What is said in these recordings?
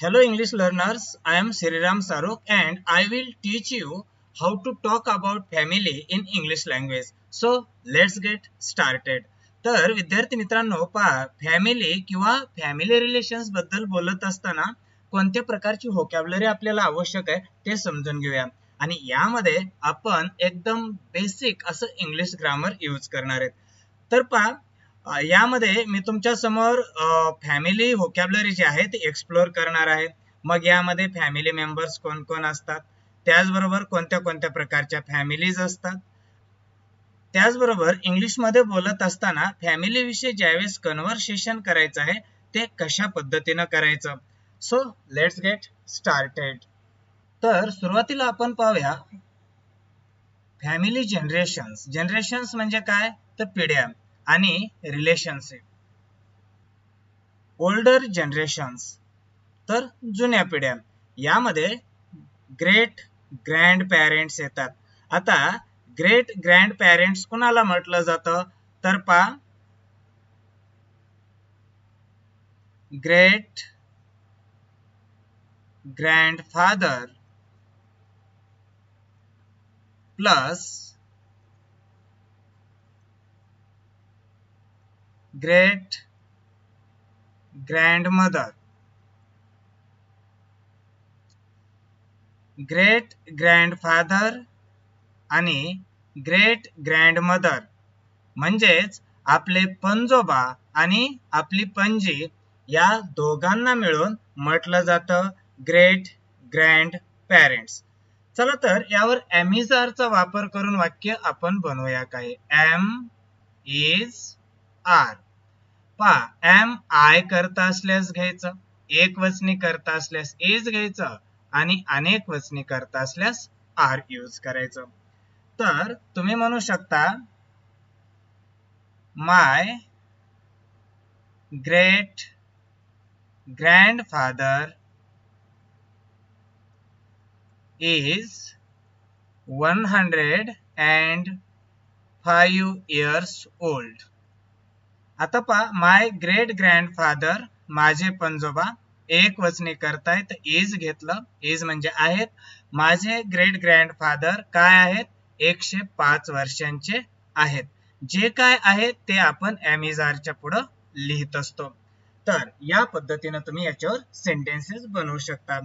Hello English learners, I am Sriram Saruk and I will teach you how to talk about family in English language. So let's get started. तर विद्यार्थी मित्रांनो पहा family किंवा family रिलेशन्सबद्दल बोलत असताना कोणत्या प्रकारची होकॅबलरी आपल्याला आवश्यक आहे ते समजून घेऊया आणि यामध्ये आपण एकदम बेसिक असं इंग्लिश ग्रामर यूज करणार आहेत तर पहा यामध्ये मी तुमच्यासमोर फॅमिली व्होकॅबलरी जे आहे ती एक्सप्लोअर करणार आहे. मग यामध्ये फॅमिली मेंबर्स कोण कोण असतात? त्याचबरोबर कोणत्या कोणत्या प्रकारच्या फॅमिलीज असतात? त्याचबरोबर इंग्लिशमध्ये बोलत असताना फॅमिली विषयी ज्यावेळेस कन्व्हर्सेशन करायचं आहे ते कशा पद्धतीनं करायचं? सो लेट्स गेट स्टार्टेड तर सुरुवातीला आपण पाहूया फॅमिली जनरेशन्स जनरेशन्स म्हणजे काय? तर पिढ्या. आणि रिलेशनशिप ओल्डर जनरेशन्स तर जुन्या पिढ्या यामध्ये ग्रेट ग्रँड पॅरेंट्स येतात. आता ग्रेट ग्रँड पॅरेंट्स कुणाला म्हटलं जातं? तर पा great grandfather plus great grandmother great grandfather आणि ग्रेट ग्रँडमदर म्हणजेच आपले पंजोबा आणि आपली पणजी या दोघांना मिळून म्हटलं जातं ग्रेट ग्रँड पॅरेंट्स. चला तर यावर चा वापर करून वाक्य आपण बनवूया काय एम इज आर पहा एम आय करता असल्यास घ्यायचं एक वचनी करता असल्यास एज घ्यायचं आणि अनेक वचनी करता असल्यास आर यूज करायचं तर तुम्ही म्हणू शकता my great grandfather is 105 years old. आता पहा माय ग्रेट ग्रँडफादर माझे पंजोबा एक वचने करतायत इज घेतलं इज म्हणजे आहेत. माझे ग्रेट ग्रँडफादर काय आहेत? एकशे पाच वर्षांचे आहेत. जे काय आहे ते आपण च्या पुढं लिहित असतो. तर या पद्धतीनं तुम्ही याच्यावर सेंटेन्सेस बनवू शकता.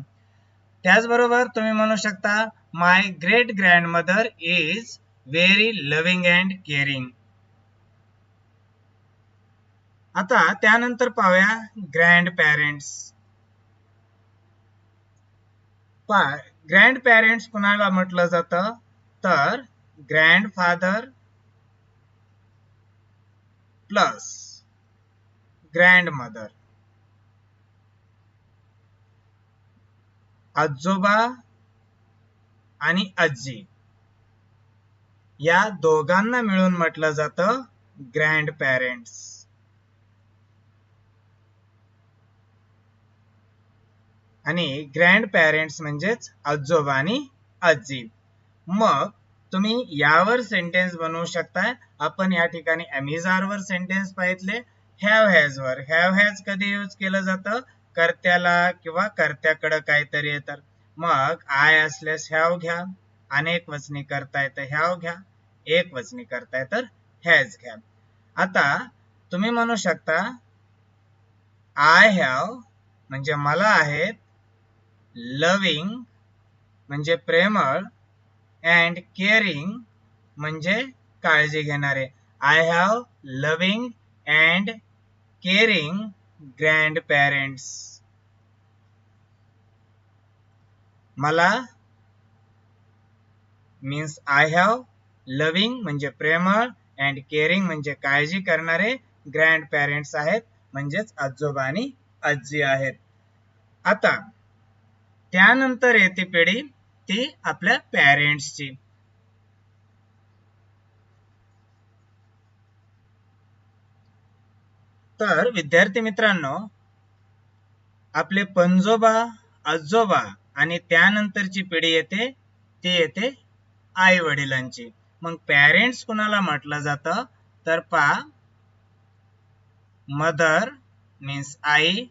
त्याचबरोबर तुम्ही म्हणू शकता my great grandmother is very loving and caring आता त्यानंतर पाहूया ग्रँड पॅरेंट्स पा ग्रँड पॅरेंट्स कुणाला म्हटलं जातं? तर grandfather plus grandmother आजोबा आणि आजी. या दोघांना मिळून म्हटलं जातं ग्रँड पॅरेंट्स आणि ग्रँड पॅरेंट्स म्हणजेच आजोबा आणि आजी. मग तुम्ही यावर सेंटेन्स बनवू शकता. आपण या ठिकाणी अमेझार वर सेंटेन्स पाहितले. हॅव हॅज वर हॅव हॅज कधी यूज केलं जातं? कर्त्याला किंवा कर्त्याकडं काहीतरी येतात मग आय असल्यास ह्याव घ्या. अनेक वचनी करता येतं ह्याव घ्या. एक वचनी करताय तर हॅज घ्या. आता तुम्ही म्हणू शकता आय हॅव म्हणजे मला आहेत लविंग म्हणजे प्रेमळ अँड केअरिंग म्हणजे काळजी घेणारे. I have loving and caring grandparents मला मीन्स आय हॅव लविंग म्हणजे प्रेमळ अँड केअरिंग म्हणजे काळजी करणारे ग्रँड पॅरेंट्स आहेत. म्हणजेच आजोबा आणि आजी आहेत. आता त्यानंतर येते पिढी ती आपल्या पॅरेंट्सची तर विद्यार्थी मित्रांनो आपले पंजोबा आजोबा आणि त्यानंतरची पिढी येते ती येते आई वडिलांची मग पॅरेंट्स कुणाला म्हटलं जातं? तर पा मदर मीन्स आई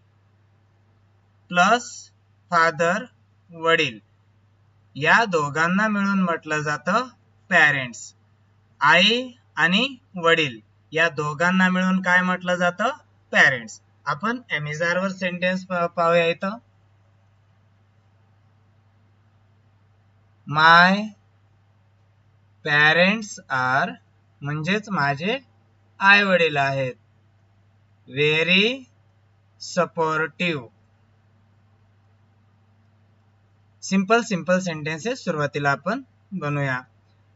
प्लस फादर वडील. या दोघांना मिळून म्हटलं जातं पॅरेंट्स आई आणि वडील या दोघांना मिळून काय म्हटलं जातं? पॅरेंट्स आपण अमेझॉन वर सेंटेन्स पाहूया इथं. माय पॅरेंट्स आर म्हणजेच माझे आई वडील आहेत. Very supportive simple simple sentences सुरुवातीला आपण बनवूया.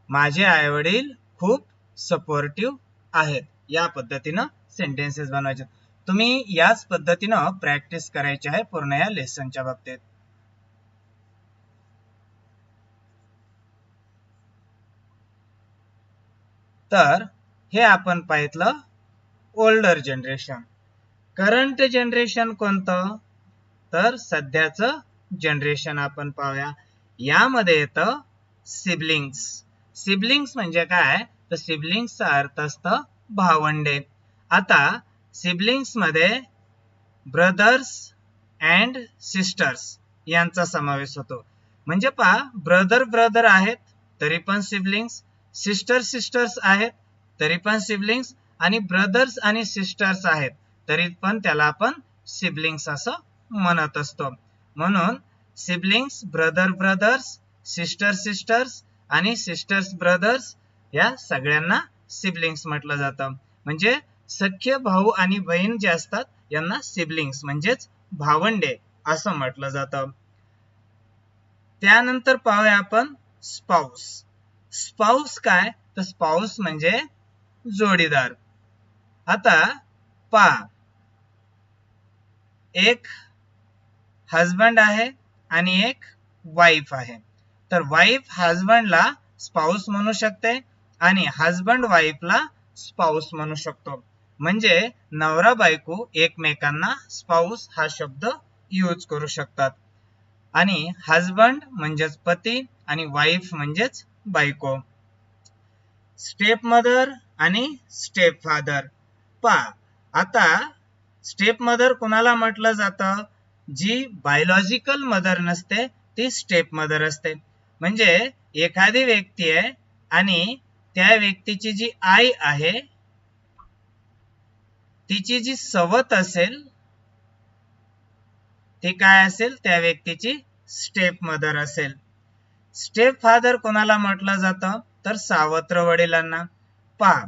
माझे आई वडील खूप सपोर्टिव्ह आहेत. या पद्धतीनं सेंटेन्सेस बनवायचे. तुम्ही याच पद्धतीनं प्रॅक्टिस करायची आहे पूर्ण या लेसनच्या बाबतीत. तर हे आपण पाहितलं ओल्डर जनरेशन करंट जनरेशन कोणतं? तर सध्याचं जनरेशन आपण पाहूया. यामध्ये येतं सिबलिंग्स सिबलिंग्स म्हणजे काय? तर सिबलिंग्सचा अर्थ असतं भावंडे. आता सिबलिंग्समध्ये ब्रदर्स अँड सिस्टर्स यांचा समावेश होतो. म्हणजे पहा ब्रदर ब्रदर आहेत तरी पण सिबलिंग्स सिस्टर सिस्टर्स आहेत तरी पण सिबलिंग्स आणि ब्रदर्स आणि सिस्टर्स आहेत तरी पण त्याला आपण सिबलिंग्स असं म्हणत असतो. म्हणून siblings brother brothers sister sisters आणि सिस्टर्स ब्रदर्स या सगळ्यांना सिबलिंग्स म्हटलं जातं. म्हणजे सख्य भाऊ आणि बहीण जे असतात यांना सिबलिंग्स म्हणजेच भावंडे असं म्हटलं जातं. त्यानंतर पाहूया आपण स्पाऊस स्पाऊस काय? तर स्पाऊस म्हणजे जोडीदार. आता पा एक हजबंड आहे आणि एक वाईफ आहे. तर वाईफ हजबंडला स्पाऊस म्हणू शकते आणि हजबंड वाईफला स्पाऊस म्हणू शकतो. म्हणजे नवरा बायको एकमेकांना स्पाऊस हा शब्द यूज करू शकतात. आणि हजबंड म्हणजेच पती आणि वाईफ म्हणजेच बायको. स्टेप मदर आणि स्टेप फादर पा आता स्टेप मदर कुणाला म्हटलं जातं? जी बायोलॉजिकल मदर नसते ती स्टेप मदर असते. म्हणजे एखादी व्यक्ती आहे आणि त्या व्यक्तीची जी आई आहे तिची जी सवत असेल ती काय असेल? त्या व्यक्तीची स्टेप मदर असेल. स्टेप फादर कोणाला म्हटलं जातं? तर सावत्र वडिलांना. पहा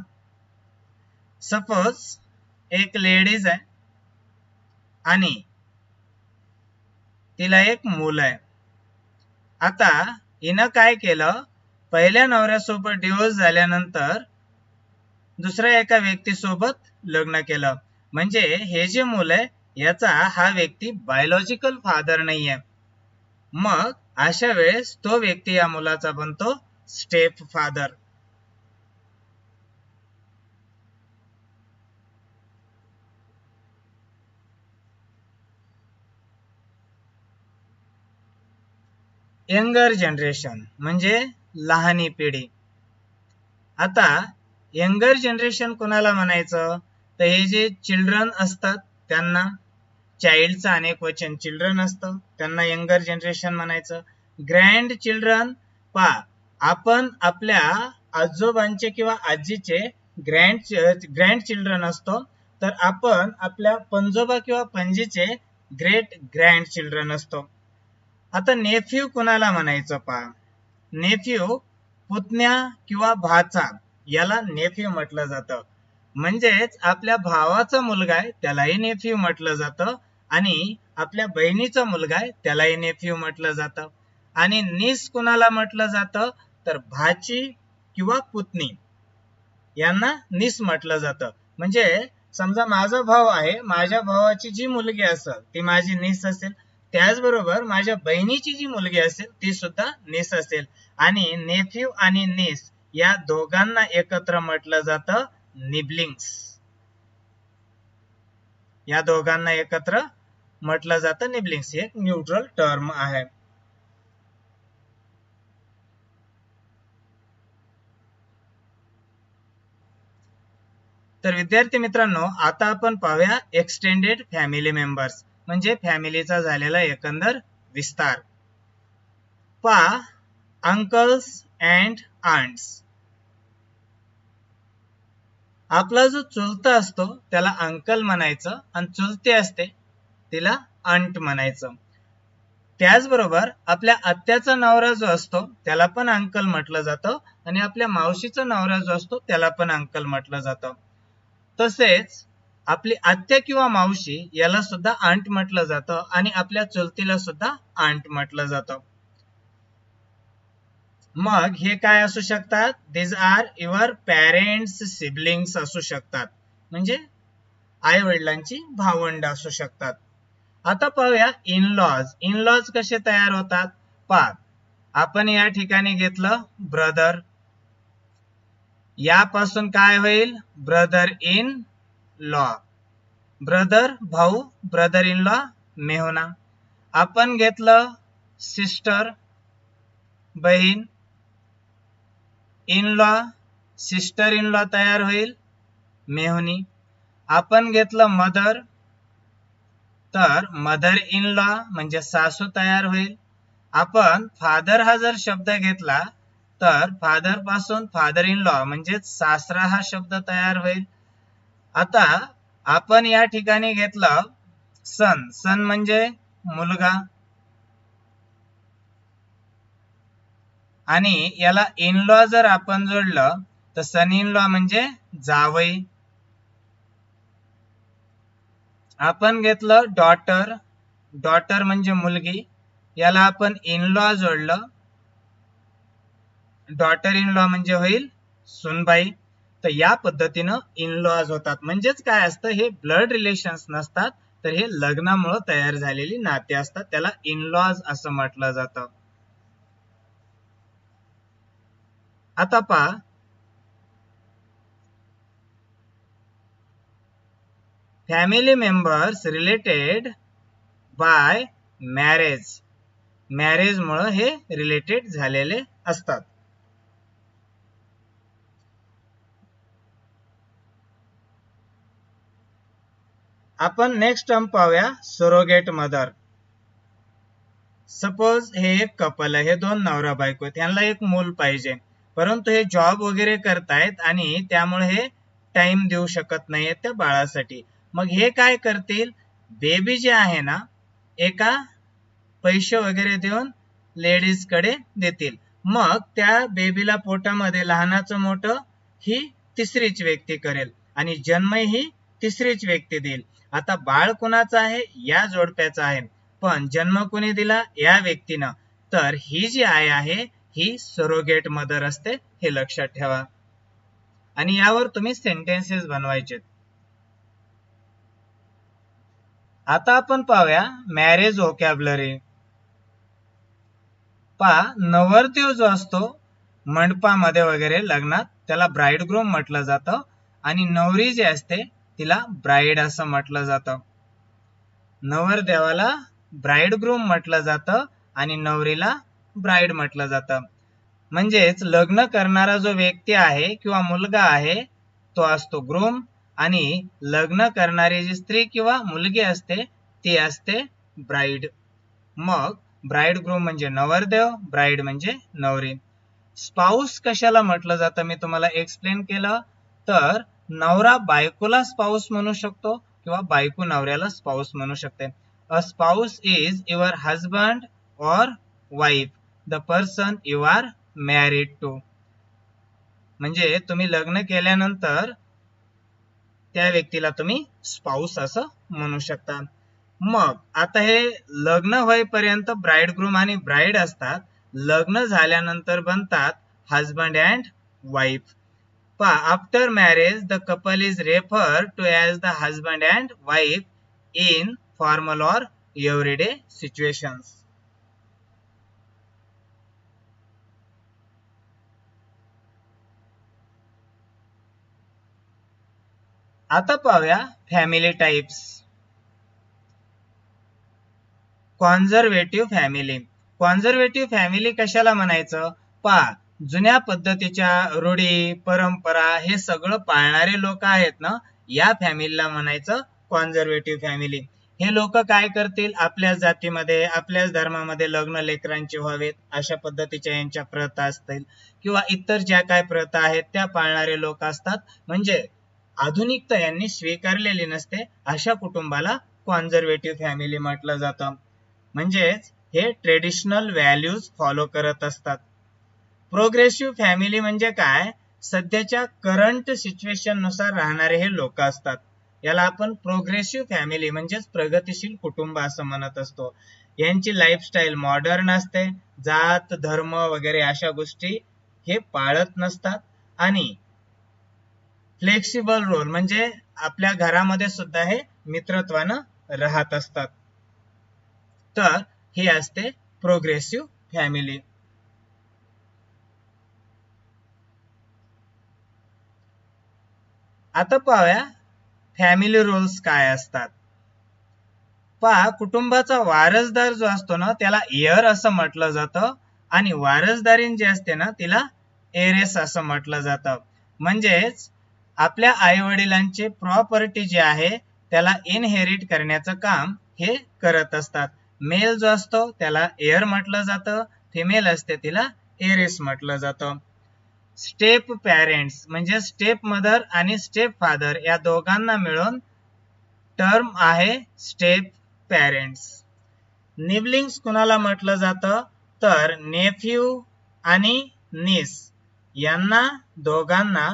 सपोज एक लेडीज आहे आणि तिला एक मूल आहे. आता हिनं काय केलं? पहिल्या नवऱ्यासोबत डिवोर्स झाल्यानंतर दुसऱ्या एका व्यक्तीसोबत लग्न केलं. म्हणजे हे जे मूल आहे याचा हा व्यक्ती बायोलॉजिकल फादर नाहीये. मग अशा वेळेस तो व्यक्ती या मुलाचा बनतो स्टेप फादर यंगर जनरेशन म्हणजे लहानी पिढी. आता यंगर जनरेशन कोणाला म्हणायचं? तर हे जे चिल्ड्रन असतात त्यांना चाइल्डचं अनेक वचन चिल्ड्रन असतं. त्यांना यंगर जनरेशन म्हणायचं. ग्रँड चिल्ड्रन पा आपण आपल्या आजोबांचे किंवा आजीचे ग्रँड ग्रँड चिल्ड्रन असतो तर आपण आपल्या पंजोबा किंवा पणजीचे ग्रेट ग्रँड चिल्ड्रन असतो. आता नेफ्यू कुणाला म्हणायचं पा? नेफ्यू पुतण्या किंवा भाचा याला नेफ्यू म्हटलं जातं. म्हणजेच आपल्या भावाचा मुलगा आहे त्यालाही नेफ्यू म्हटलं जातं आणि आपल्या बहिणीचा मुलगा आहे त्यालाही नेफ्यू म्हटलं जातं. आणि निस कुणाला म्हटलं जातं? तर भाची किंवा पुतणी यांना निस म्हटलं जातं. म्हणजे समजा माझा भाव आहे माझ्या भावाची जी मुलगी असेल ती माझी निस असेल त्याचबरोबर माझ्या बहिणीची जी मुलगी असेल ती सुद्धा निस असेल. आणि नेफ्यू आणि निस या दोघांना एकत्र म्हटलं जातं निबलिंग्स. या दोघांना एकत्र म्हटलं जातं निबलिंग्स. एक न्यूट्रल टर्म आहे. तर विद्यार्थी मित्रांनो आता आपण पाहूया एक्सटेंडेड फॅमिली मेंबर्स म्हणजे फॅमिलीचा झालेला एकंदर विस्तार. पा अंकल्स अँड आंट्स. आपला जो चुलता असतो त्याला अंकल म्हणायचं आणि चुलते असते तिला अंट म्हणायचं. त्याचबरोबर आपल्या आत्याचा नवरा जो असतो त्याला पण अंकल म्हटलं जातं आणि आपल्या मावशीचा नवरा जो असतो त्याला पण अंकल म्हटलं जातं. तसेच आपली आत्या किंवा मावशी याला सुद्धा आंट म्हटलं जातं आणि आपल्या चुलतीला सुद्धा आंट म्हटलं जातं. मग हे काय असू शकतात? These are your parents siblings असू शकतात. म्हणजे आई वडिलांची भावंड असू शकतात. आता पाहूया इन लॉज इन लॉज कसे तयार होतात? पा आपण या ठिकाणी घेतलं ब्रदर यापासून काय होईल? Brother in law. ब्रदर भाऊ ब्रदर इन लॉ मेहुना आपण घेतलं सिस्टर बहीण. In law sister in law तयार होईल मेहुनी आपण घेतलं मदर तर मदर इन लॉ म्हणजे सासू तयार होईल. आपण फादर हा जर शब्द घेतला तर फादरपासून फादर इन लॉ म्हणजे सासरा हा शब्द तयार होईल. आता आपण या ठिकाणी घेतलं सन सन म्हणजे मुलगा. आणि याला इन लॉ जर आपण जोडलं तर सन इन लॉ म्हणजे जावई. आपण घेतलं डॉटर डॉटर म्हणजे मुलगी. याला आपण इन लॉ जोडलं. डॉटर इन लॉ म्हणजे होईल सुनबाई. तर या पद्धतीनं इन लॉज होतात. म्हणजेच काय असतं हे ब्लड रिलेशन्स नसतात तर हे लग्नामुळे तयार झालेली नाते असतात. त्याला इन लॉज असं म्हटलं जातं. आता पहा. Family members related by marriage मॅरेजमुळं हे रिलेटेड झालेले असतात. आपण नेक्स्ट टर्म पाहूया सरोगेट मदर सपोज हे एक कपल आहे हे दोन नवरा बायको आहेत यांना एक मूल पाहिजे. परंतु हे जॉब वगैरे करतायत आणि त्यामुळे हे टाइम देऊ शकत नाहीये त्या बाळासाठी. मग हे काय करतील? बेबी जे आहे ना एका पैसे वगैरे देऊन लेडीजकडे देतील. मग त्या बेबीला पोटामध्ये लहानाचं मोठं ही तिसरीच व्यक्ती करेल आणि जन्म ही तिसरीच व्यक्ती देईल. आता बाळ कुणाचं आहे? या जोडप्याचं आहे. पण जन्म कुणी दिला? या व्यक्तीनं. तर ही जी आई आहे ही सरोगेट मदर असते हे लक्षात ठेवा. आणि यावर तुम्ही सेंटेन्सेस बनवायचे आता आपण पाहूया मॅरेज ओकॅबलरी पा नवरदेव जो असतो मंडपामध्ये वगैरे लग्नात त्याला ब्राईड ग्रूम म्हटलं जातं. आणि नवरी जी असते तिला ब्राईड असं म्हटलं जातं. नवरदेवाला ब्राईड ग्रूम म्हटलं जातं आणि नवरीला ब्राईड म्हटलं जातं. म्हणजेच लग्न करणारा जो व्यक्ती आहे किंवा मुलगा आहे तो असतो ग्रूम आणि लग्न करणारी जी स्त्री किंवा मुलगी असते ती असते ब्राईड मग ब्राईड ग्रूम म्हणजे नवरदेव ब्राईड म्हणजे नवरी. स्पाऊस कशाला म्हटलं जातं? मी तुम्हाला एक्सप्लेन केलं. तर नवरा बायकोला स्पाऊस म्हणू शकतो किंवा बायको नवऱ्याला स्पाऊस म्हणू शकते. A spouse is your husband or wife the person you are married to म्हणजे तुम्ही लग्न केल्यानंतर त्या व्यक्तीला तुम्ही स्पाऊस असं म्हणू शकता. मग आता हे लग्न होईपर्यंत ब्राईड ग्रूम आणि ब्राईड असतात. लग्न झाल्यानंतर बनतात हजबंड अँड वाईफ पा after marriage the couple is refer to as the husband and wife in formal or everyday situations आता पाहूया family types conservative family conservative family कशाला म्हणायचं? पा जुन्या पद्धतीच्या रूढी परंपरा हे सगळं पाळणारे लोक आहेत ना? या फॅमिलीला म्हणायचं कॉन्झर्वेटिव्ह फॅमिली हे लोक काय करतील? आपल्याच जातीमध्ये आपल्याच धर्मामध्ये लग्न लेकरांचे व्हावेत अशा पद्धतीच्या यांच्या प्रथा असतील. किंवा इतर ज्या काय प्रथा आहेत त्या पाळणारे लोक असतात. म्हणजे आधुनिकता यांनी स्वीकारलेली नसते अशा कुटुंबाला कॉन्झर्वेटिव्ह फॅमिली म्हटलं जातं. म्हणजेच हे ट्रेडिशनल व्हॅल्यूज फॉलो करत असतात. प्रोग्रेसिव्ह फॅमिली म्हणजे काय? सध्याच्या करंट सिच्युएशननुसार राहणारे हे लोक असतात. याला आपण प्रोग्रेसिव्ह फॅमिली म्हणजेच प्रगतीशील कुटुंब असं म्हणत असतो. यांची लाईफस्टाईल मॉडर्न असते. जात धर्म वगैरे अशा गोष्टी हे पाळत नसतात. आणि फ्लेक्सिबल रोल म्हणजे आपल्या घरामध्ये सुद्धा हे मित्रत्वानं राहत असतात. तर हे असते प्रोग्रेसिव्ह फॅमिली. आता पाहूया फॅमिली रोल्स काय असतात. पहा कुटुंबाचा वारसदार जो असतो ना त्याला एअर असं म्हटलं जातं. आणि वारसदारीन जी असते ना तिला एरेस असं म्हटलं जातं. म्हणजेच आपल्या आई वडिलांची प्रॉपर्टी जी आहे त्याला इनहेरिट करण्याचं काम हे करत असतात. मेल जो असतो त्याला एअर म्हटलं जातं. फिमेल असते तिला एरेस म्हटलं जातं. स्टेप पॅरेंट्स म्हणजे स्टेप मदर आणि स्टेप फादर या दोघांना मिळून टर्म आहे स्टेप पॅरेंट्स निबलिंग्स कुणाला म्हटलं जातं? तर नेफ्यू आणि निस यांना दोघांना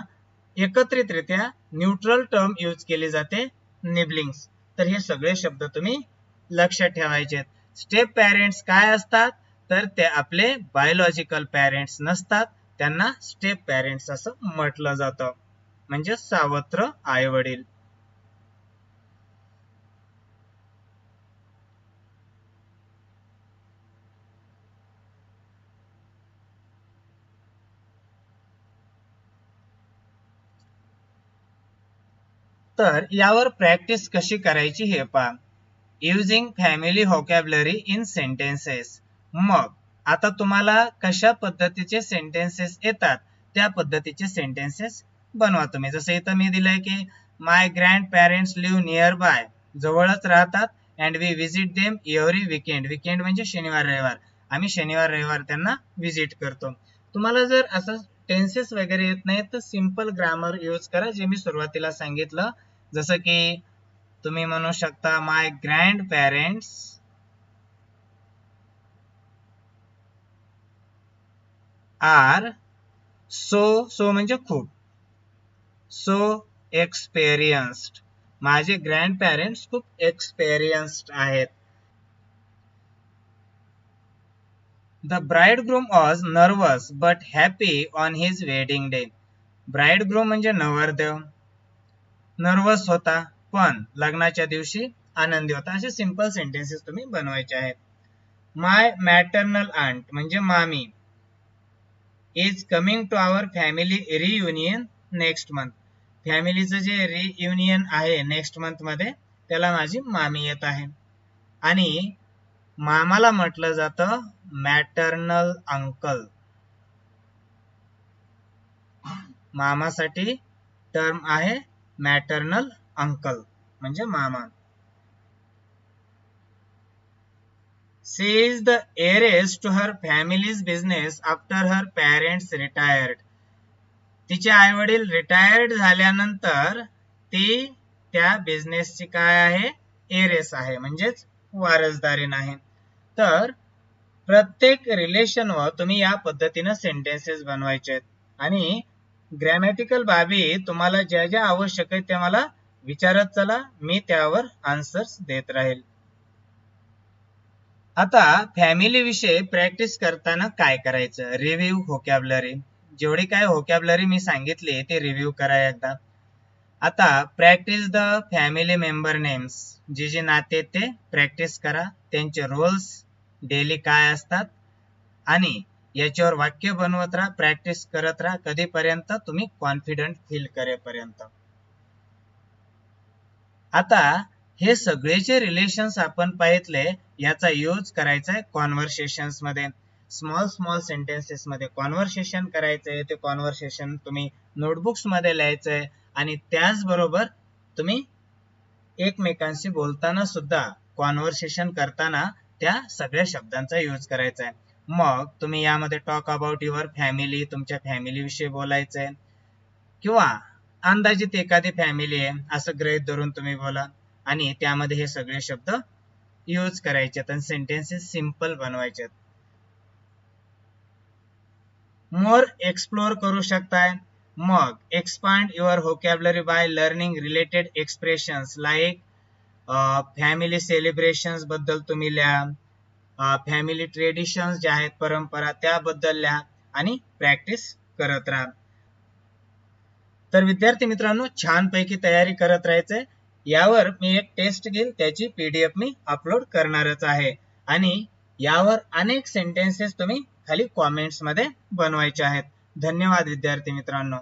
एकत्रितरित्या न्यूट्रल टर्म यूज केली जाते निबलिंग्स. तर हे सगळे शब्द तुम्ही लक्षात ठेवायचे स्टेप पॅरेंट्स काय असतात? तर ते आपले बायोलॉजिकल पॅरेंट्स नसतात. त्यांना स्टेप पॅरेंट्स असं म्हटलं जातं. म्हणजे सावत्र आई वडील तर यावर प्रॅक्टिस कशी करायची हे पहा. Using family vocabulary in sentences मग आता तुम्हाला कशा पद्धतीचे सेंटेन्सेस येतात त्या पद्धतीचे सेंटेन्सेस बनवा तुम्ही. जसं इथं मी दिलंय की my grandparents live nearby जवळच राहतात and we visit them every weekend weekend म्हणजे शनिवार रविवार. आम्ही शनिवार रविवार त्यांना विजिट करतो. तुम्हाला जर असं टेन्सेस वगैरे येत नाही तर सिंपल ग्रामर यूज करा जे मी सुरुवातीला सांगितलं. जसं की तुम्ही म्हणू शकता my grandparents are so so म्हणजे खूप. सो एक्सपेरियन्स्ड माझे ग्रँड पॅरेंट्स खूप एक्सपेरियन्स्ड आहेत. The bridegroom was nervous but happy on his wedding day bridegroom म्हणजे नवरदेव. नर्वस होता पण लग्नाच्या दिवशी आनंदी होता. असे सिंपल सेंटेन्सेस तुम्ही बनवायचे आहेत. माय मॅटर्नल आंट म्हणजे मामी. Is coming to our family reunion next month फॅमिलीचं जे रियुनियन आहे नेक्स्ट मंथमध्ये त्याला माझी मामी येत आहे. आणि मामाला म्हटलं जातं मॅटर्नल अंकल मामासाठी टर्म आहे मॅटर्नल अंकल म्हणजे मामा. She is the heiress to her family's business after her parents retired. तिचे आई वडील रिटायर्ड झाल्यानंतर ती त्या बिझनेसची काय आहे? एरेस आहे म्हणजेच वारसदारीन आहे तर प्रत्येक रिलेशनवर तुम्ही या पद्धतीनं सेंटेन्सेस बनवायचे आहेत. आणि ग्रॅमॅटिकल बाबी तुम्हाला ज्या ज्या आवश्यक आहेत त्या मला विचारत चला मी त्यावर आन्सर्स देत राहील. आता फॅमिली विषयी प्रॅक्टिस करताना काय करायचं? रिव्ह्यू होकॅबलरी जेवढे काय होकॅबलरी मी सांगितली ते रिव्ह्यू करा एकदा. आता practice the family member names जे जे नाते ते प्रॅक्टिस करा. त्यांचे रोल्स डेली काय असतात? आणि याच्यावर वाक्य बनवत राहा प्रॅक्टिस करत राहा. कधीपर्यंत? तुम्ही कॉन्फिडंट फील करेपर्यंत. आता हे सगळेचे रिलेशन्स आपण पाहितले याचा यूज करायचा आहे कॉन्व्हर्सेशनमध्ये. स्मॉल स्मॉल सेंटेन्सेस मध्ये कॉन्व्हर्सेशन करायचंय ते कॉन्व्हर्सेशन तुम्ही नोटबुक्समध्ये लिहायचंय आणि त्याचबरोबर तुम्ही एकमेकांशी बोलताना सुद्धा कॉन्व्हर्सेशन करताना त्या सगळ्या शब्दांचा यूज करायचा आहे मग तुम्ही यामध्ये टॉक अबाउट युअर फॅमिली तुमच्या फॅमिली विषयी बोलायचंय. किंवा अंदाजित एखादी फॅमिली आहे असं ग्रहित धरून तुम्ही बोला. आणि त्यामध्ये हे सगळे शब्द यूज करायचे आणि सेंटेन्सेस सिंपल बनवायचे मोर एक्सप्लोर करू शकताय. मग expand your vocabulary by learning related expressions like family सेलिब्रेशन्सबद्दल तुम्ही लिहा फॅमिली ट्रेडिशन्स ज्या आहेत परंपरा त्याबद्दल लिहा आणि प्रॅक्टिस करत राहा. तर विद्यार्थी मित्रांनो छानपैकी तयारी करत राहायचंय. यावर मी एक टेस्ट घेईल त्याची पीडीएफ मी अपलोड करणारच आहे. आणि यावर अनेक सेंटेन्सेस तुम्ही खाली कॉमेंट्समध्ये बनवायचे आहेत. धन्यवाद विद्यार्थी मित्रांनो.